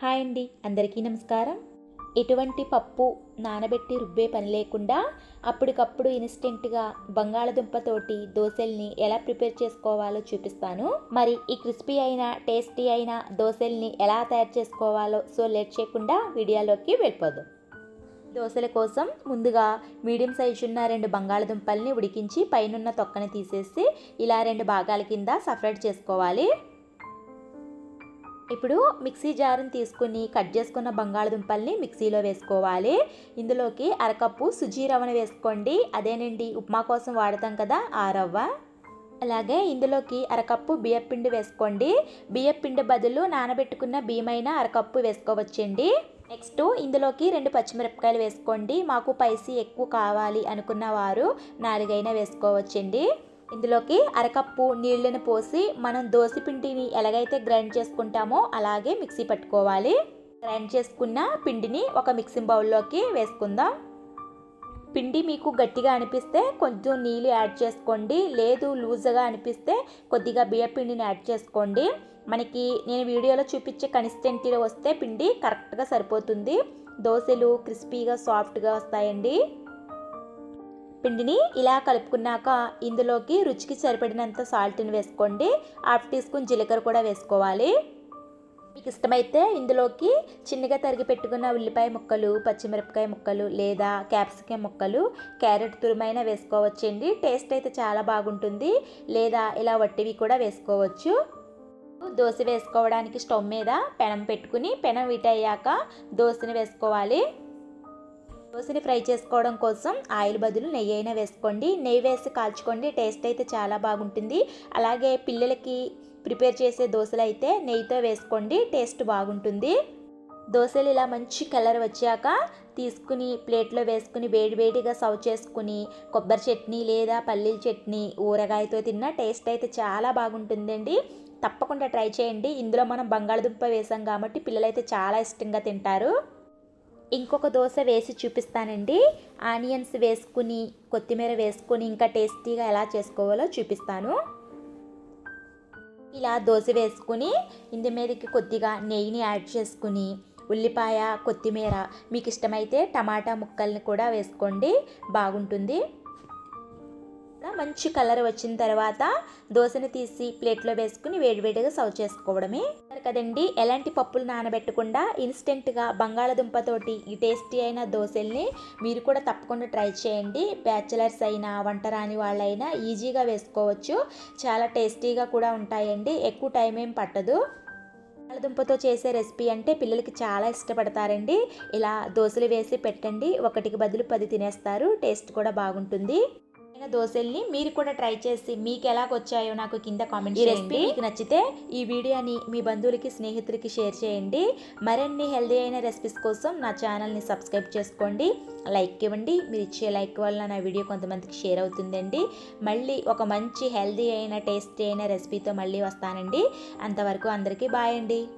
Hi అండి అందరికీ నమస్కారం. ఎటువంటి పప్పు నానబెట్టి రుబ్బే పని లేకుండా అప్పటికప్పుడు ఇన్స్టెంట్గా బంగాళదుంపతోటి దోశల్ని ఎలా ప్రిపేర్ చేసుకోవాలో చూపిస్తాను. మరి ఈ క్రిస్పీ అయిన టేస్టీ అయిన దోశల్ని ఎలా తయారు చేసుకోవాలో సో లేట్ చేయకుండా వీడియోలోకి వెళ్ళిపోదాం. దోశల కోసం ముందుగా మీడియం సైజు ఉన్న రెండు బంగాళదుంపల్ని ఉడికించి పైనున్న తొక్కని తీసేసి ఇలా రెండు భాగాల కింద సపరేట్ చేసుకోవాలి. ఇప్పుడు మిక్సీ జారుని తీసుకుని కట్ చేసుకున్న బంగాళదుంపల్ని మిక్సీలో వేసుకోవాలి. ఇందులోకి అరకప్పు సుజీ రవ్వను వేసుకోండి. అదేనండి ఉప్మా కోసం వాడతాం కదా ఆ రవ్వ. అలాగే ఇందులోకి అరకప్పు బియ్యపిండి వేసుకోండి. బియ్యపిండి బదులు నానబెట్టుకున్న బియ్యమైన అరకప్పు వేసుకోవచ్చండి. నెక్స్ట్ ఇందులోకి రెండు పచ్చిమిరపకాయలు వేసుకోండి. మాకు పైసీ ఎక్కువ కావాలి అనుకున్న వారు నాలుగైనా వేసుకోవచ్చండి. ఇందులోకి అరకప్పు నీళ్ళని పోసి మనం దోశపిండిని ఎలాగైతే గ్రైండ్ చేసుకుంటామో అలాగే మిక్సీ పట్టుకోవాలి. గ్రైండ్ చేసుకున్న పిండిని ఒక మిక్సింగ్ బౌల్లోకి వేసుకుందాం. పిండి మీకు గట్టిగా అనిపిస్తే కొంచెం నీళ్ళు యాడ్ చేసుకోండి. లేదు లూజ్గా అనిపిస్తే కొద్దిగా బియ్య పిండిని యాడ్ చేసుకోండి. మనకి నేను వీడియోలో చూపించే కన్సిస్టెంటీలో వస్తే పిండి కరెక్ట్గా సరిపోతుంది. దోశలు క్రిస్పీగా సాఫ్ట్గా వస్తాయండి. పిండిని ఇలా కలుపుకున్నాక ఇందులోకి రుచికి సరిపడినంత సాల్ట్ని వేసుకోండి. హాఫ్ టీ స్పూన్ జీలకర్ర కూడా వేసుకోవాలి. మీకు ఇష్టమైతే ఇందులోకి చిన్నగా తరిగి పెట్టుకున్న ఉల్లిపాయ ముక్కలు పచ్చిమిరపకాయ ముక్కలు లేదా క్యాప్సికం ముక్కలు క్యారెట్ తురుమైనా వేసుకోవచ్చండి. టేస్ట్ అయితే చాలా బాగుంటుంది. లేదా ఇలా వట్టివి కూడా వేసుకోవచ్చు. దోశ వేసుకోవడానికి స్టవ్ మీద పెనం పెట్టుకుని పెనం వీటయ్యాక దోశని వేసుకోవాలి. దోశని ఫ్రై చేసుకోవడం కోసం ఆయిల్ బదులు నెయ్యి అయినా వేసుకోండి. నెయ్యి వేసి కాల్చుకోండి. టేస్ట్ అయితే చాలా బాగుంటుంది. అలాగే పిల్లలకి ప్రిపేర్ చేసే దోశలు అయితే నెయ్యితో వేసుకోండి. టేస్ట్ బాగుంటుంది. దోశలు ఇలా మంచి కలర్ వచ్చాక తీసుకుని ప్లేట్లో వేసుకుని వేడివేడిగా సర్వ్ చేసుకుని కొబ్బరి చట్నీ లేదా పల్లీల చట్నీ ఊరగాయతో తిన్న టేస్ట్ అయితే చాలా బాగుంటుందండి. తప్పకుండా ట్రై చేయండి. ఇందులో మనం బంగాళదుంప వేసాం కాబట్టి పిల్లలైతే చాలా ఇష్టంగా తింటారు. ఇంకొక దోశ వేసి చూపిస్తానండి. ఆనియన్స్ వేసుకుని కొత్తిమీర వేసుకుని ఇంకా టేస్టీగా ఎలా చేసుకోవాలో చూపిస్తాను. ఇలా దోశ వేసుకుని ఇందు మీదకి కొద్దిగా నెయ్యిని యాడ్ చేసుకుని ఉల్లిపాయ కొత్తిమీర మీకు ఇష్టమైతే టమాటా ముక్కల్ని కూడా వేసుకోండి. బాగుంటుంది. మంచి కలర్ వచ్చిన తర్వాత దోశని తీసి ప్లేట్లో వేసుకుని వేడివేడిగా సర్వ్ చేసుకోవడమే. కదండి ఎలాంటి పప్పులు నానబెట్టకుండా ఇన్స్టెంట్గా బంగాళదుంపతోటి ఈ టేస్టీ అయిన దోశల్ని మీరు కూడా తప్పకుండా ట్రై చేయండి. బ్యాచిలర్స్ అయినా వంట రాని వాళ్ళైనా ఈజీగా వేసుకోవచ్చు. చాలా టేస్టీగా కూడా ఉంటాయండి. ఎక్కువ టైం ఏం పట్టదు. బంగాళదుంపతో చేసే రెసిపీ అంటే పిల్లలకి చాలా ఇష్టపడతారండి. ఇలా దోశలు వేసి పెట్టండి. ఒకటికి బదులు పది తినేస్తారు. టేస్ట్ కూడా బాగుంటుంది. దోశల్ని మీరు కూడా ట్రై చేసి మీకు ఎలాగొచ్చాయో నాకు కింద కామెంట్ చేయండి. మీకు నచ్చితే ఈ వీడియోని మీ బంధువులకి స్నేహితులకి షేర్ చేయండి. మరిన్ని హెల్దీ అయిన రెసిపీస్ కోసం నా ఛానల్ని సబ్స్క్రైబ్ చేసుకోండి. లైక్ ఇవ్వండి. మీరు ఇచ్చే లైక్ వల్ల నా వీడియో కొంతమందికి షేర్ అవుతుందండి. మళ్ళీ ఒక మంచి హెల్దీ అయిన టేస్టీ అయిన రెసిపీతో మళ్ళీ వస్తానండి. అంతవరకు అందరికీ బాయ్ అండి.